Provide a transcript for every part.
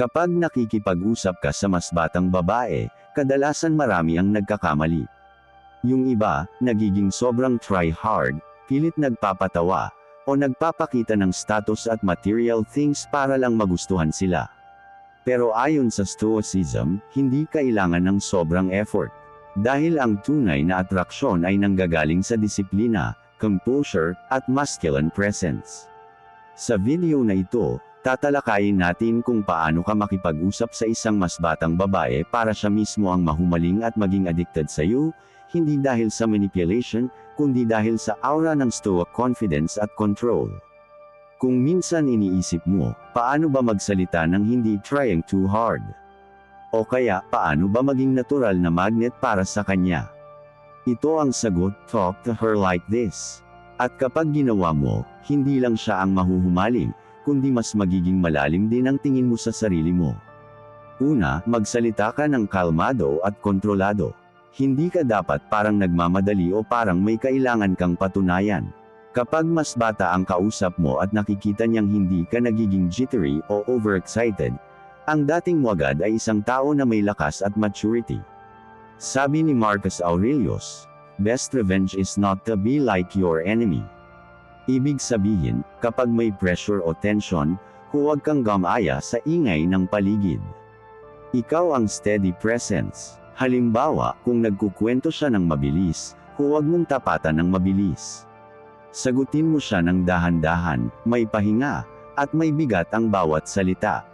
Kapag nakikipag-usap ka sa mas batang babae, kadalasan marami ang nagkakamali. Yung iba, nagiging sobrang try-hard, pilit nagpapatawa, o nagpapakita ng status at material things para lang magustuhan sila. Pero ayon sa Stoicism, hindi kailangan ng sobrang effort. Dahil ang tunay na atraksyon ay nanggagaling sa disiplina, composure, at masculine presence. Sa video na ito, tatalakayin natin kung paano ka makipag-usap sa isang mas batang babae para siya mismo ang mahumaling at maging addicted sa iyo, hindi dahil sa manipulation, kundi dahil sa aura ng stoic confidence at control. Kung minsan iniisip mo, paano ba magsalita ng hindi trying too hard? O kaya, paano ba maging natural na magnet para sa kanya? Ito ang sagot, talk to her like this. At kapag ginawa mo, hindi lang siya ang mahuhumaling, kundi mas magiging malalim din ang tingin mo sa sarili mo. Una, magsalita ka ng kalmado at kontrolado. Hindi ka dapat parang nagmamadali o parang may kailangan kang patunayan. Kapag mas bata ang kausap mo at nakikita niyang hindi ka nagiging jittery o overexcited, ang dating mo agad ay isang tao na may lakas at maturity. Sabi ni Marcus Aurelius, Best revenge is not to be like your enemy. Ibig sabihin, kapag may pressure o tension, huwag kang gamaya sa ingay ng paligid. Ikaw ang steady presence. Halimbawa, kung nagkukwento siya ng mabilis, huwag mong tapatan ng mabilis. Sagutin mo siya ng dahan-dahan, may pahinga, at may bigat ang bawat salita.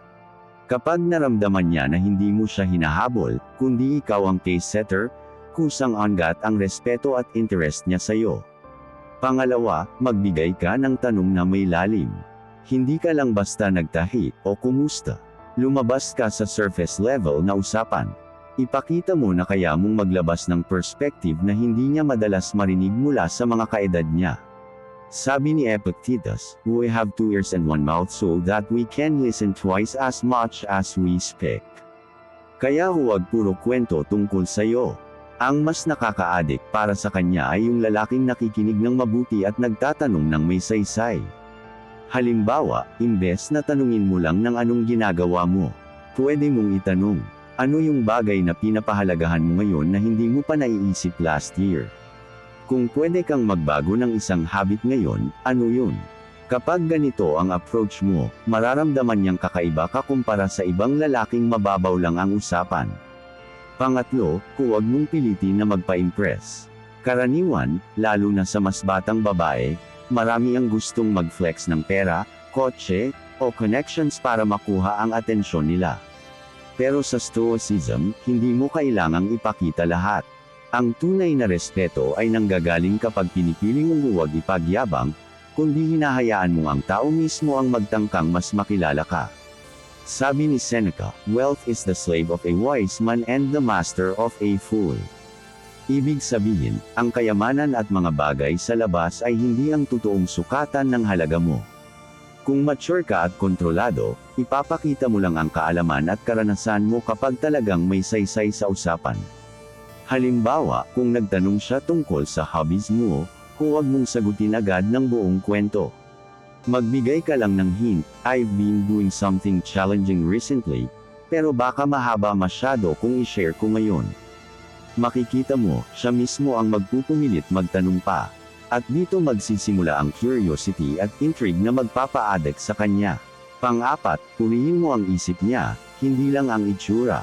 Kapag naramdaman niya na hindi mo siya hinahabol, kundi ikaw ang case setter, kusang angat ang respeto at interest niya sa iyo. Pangalawa, magbigay ka ng tanong na may lalim. Hindi ka lang basta nagtahi o kumusta. Lumabas ka sa surface level na usapan. Ipakita mo na kaya mong maglabas ng perspective na hindi niya madalas marinig mula sa mga kaedad niya. Sabi ni Epictetus, we have two ears and one mouth so that we can listen twice as much as we speak. Kaya huwag puro kwento tungkol sa iyo. Ang mas nakakaadik para sa kanya ay yung lalaking nakikinig ng mabuti at nagtatanong ng may saysay. Halimbawa, imbes na tanungin mo lang ng anong ginagawa mo, pwede mong itanong, ano yung bagay na pinapahalagahan mo ngayon na hindi mo pa naiisip last year? Kung pwede kang magbago ng isang habit ngayon, ano yun? Kapag ganito ang approach mo, mararamdaman niyang kakaiba ka kumpara sa ibang lalaking mababaw lang ang usapan. Pangatlo, huwag mong pilitin na magpa-impress. Karaniwan, lalo na sa mas batang babae, marami ang gustong mag-flex ng pera, kotse, o connections para makuha ang atensyon nila. Pero sa Stoicism, hindi mo kailangang ipakita lahat. Ang tunay na respeto ay nanggagaling kapag pinipili mong huwag ipagyabang, kundi hinahayaan mo ang tao mismo ang magtangkang mas makilala ka. Sabi ni Seneca, wealth is the slave of a wise man and the master of a fool. Ibig sabihin, ang kayamanan at mga bagay sa labas ay hindi ang totoong sukatan ng halaga mo. Kung mature ka at kontrolado, ipapakita mo lang ang kaalaman at karanasan mo kapag talagang may saysay sa usapan. Halimbawa, kung nagtanong siya tungkol sa hobbies mo, huwag mong sagutin agad ng buong kwento. Magbigay ka lang ng hint, I've been doing something challenging recently, pero baka mahaba masyado kung i-share ko ngayon. Makikita mo, siya mismo ang magpupumilit magtanong pa. At dito magsisimula ang curiosity at intrigue na magpapa-addict sa kanya. Pang-apat, purihin mo ang isip niya, hindi lang ang itsura.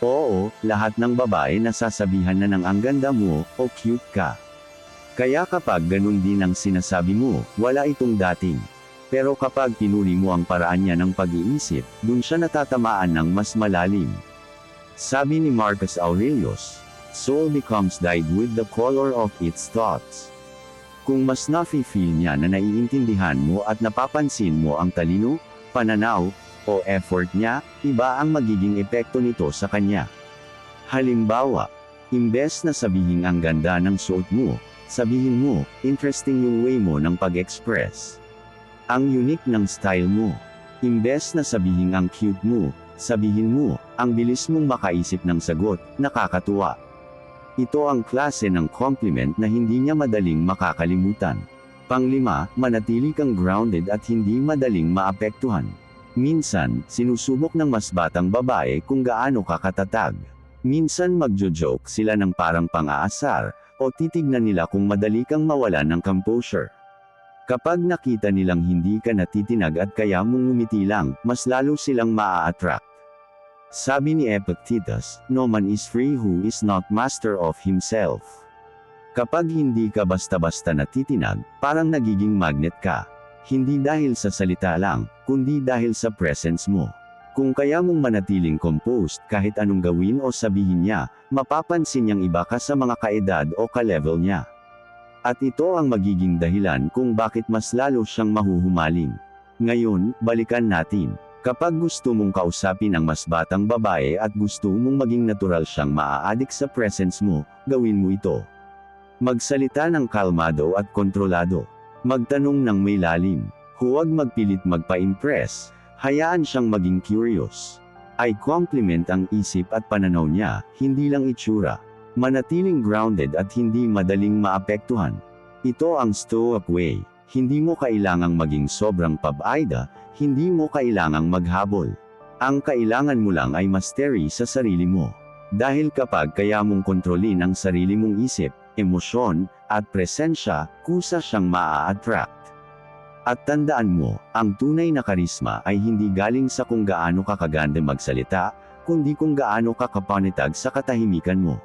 Oo, lahat ng babae nasasabihan na ng ang ganda mo, o cute ka. Kaya kapag ganun din ang sinasabi mo, wala itong dating. Pero kapag pinuri mo ang paraan niya ng pag-iisip, dun siya natatamaan ng mas malalim. Sabi ni Marcus Aurelius, Soul becomes dyed with the color of its thoughts. Kung mas nafe-feel niya na naiintindihan mo at napapansin mo ang talino, pananaw, o effort niya, iba ang magiging epekto nito sa kanya. Halimbawa, imbes na sabihin ang ganda ng suot mo, sabihin mo, interesting yung way mo ng pag-express. Ang unique ng style mo. Imbes na sabihin ang cute mo, sabihin mo, ang bilis mong makaisip ng sagot, nakakatuwa. Ito ang klase ng compliment na hindi niya madaling makakalimutan. Panglima, manatili kang grounded at hindi madaling maapektuhan. Minsan, sinusubok ng mas batang babae kung gaano ka katatag. Minsan magjo-joke sila ng parang pang-aasar, o titignan nila kung madali kang mawalan ng composure. Kapag nakita nilang hindi ka natitinag at kaya mong ngumiti lang, mas lalo silang maa-attract. Sabi ni Epictetus, no man is free who is not master of himself. Kapag hindi ka basta-basta natitinag, parang nagiging magnet ka. Hindi dahil sa salita lang, kundi dahil sa presence mo. Kung kaya mong manatiling composed kahit anong gawin o sabihin niya, mapapansin niyang iba ka sa mga kaedad o ka-level niya. At ito ang magiging dahilan kung bakit mas lalo siyang mahuhumaling. Ngayon, balikan natin. Kapag gusto mong kausapin ang mas batang babae at gusto mong maging natural siyang maa-addict sa presence mo, gawin mo ito. Magsalita ng kalmado at kontrolado. Magtanong ng may lalim. Huwag magpilit magpa-impress. Hayaan siyang maging curious. Ay compliment ang isip at pananaw niya, hindi lang itsura. Manatiling grounded at hindi madaling maapektuhan. Ito ang stoic way. Hindi mo kailangang maging sobrang pab-aida, hindi mo kailangang maghabol. Ang kailangan mo lang ay mastery sa sarili mo. Dahil kapag kaya mong kontrolin ang sarili mong isip, emosyon, at presensya, kusa siyang maa-attract. At tandaan mo, ang tunay na karisma ay hindi galing sa kung gaano ka kaganda magsalita, kundi kung gaano ka kapanitag sa katahimikan mo.